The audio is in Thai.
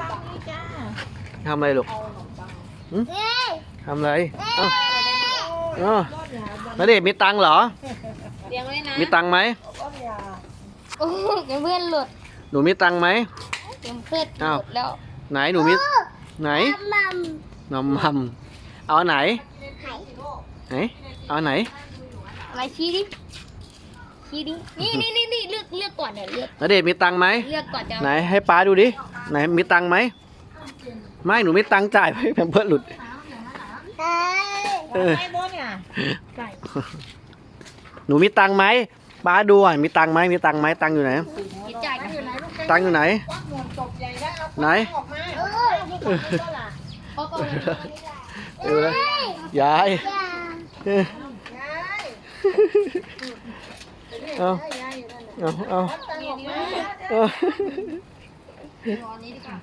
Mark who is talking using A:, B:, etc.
A: ปังนี่จ้า
B: ทำอะไรลูก
A: เอาขนมปัง
B: ทำอะไรเอ้าเอ้าร
A: อดยา
B: ณเดชน์มีตังค์เหรอ
C: เลี้ยงไว้นะ
B: มีตังค์ไหม
A: รอดยา
C: โอ้ยเพื่อนหลุด
B: หนูมีตังค์ไหม
C: เพื่อนห
B: อ้าว
C: ลุดแล้ว
B: ไหนหนูมี ไหนนมมัมเอาอันไหน ไหน เอาอันไหน
C: อะไรชี้ดิ ชี้ดิ นี่นี่นี่นี่เลือกเลือกก่อนเดี๋ยวเลือก
B: ณเดชน์มีตังค์ไหม
C: เลือกก่อนจะ
B: ไหนให้ป้าดูดิ ไหนมีตังค์ไหมไม่หนูมีตังค์จ่ายไปแผ่นเพื่อนหลุด เออ
A: ไอ้บนเนี่ยไก่
B: หนูมีตังค์ไหมป้าดูอะมีตังค์ไหมมีตังค์ไหมตังค์อยู่ไหน
C: คิดจ่ายกัน
A: อยู่ไหนลูก
B: ตังค์อยู่ไหน
A: ควักหมวกตกใหญ่ได้เอา
B: ไหน
A: ออกมาเออผู้ปกครองก็ล่ะ
C: เพราะก็
B: เออเลยยายเออยา
A: ย
B: เอา
A: ยายอยู่นั่นน่ะ
B: เอาเอา
A: ตังค์ออกมา
B: เอา
C: รอนี้ดีกว่า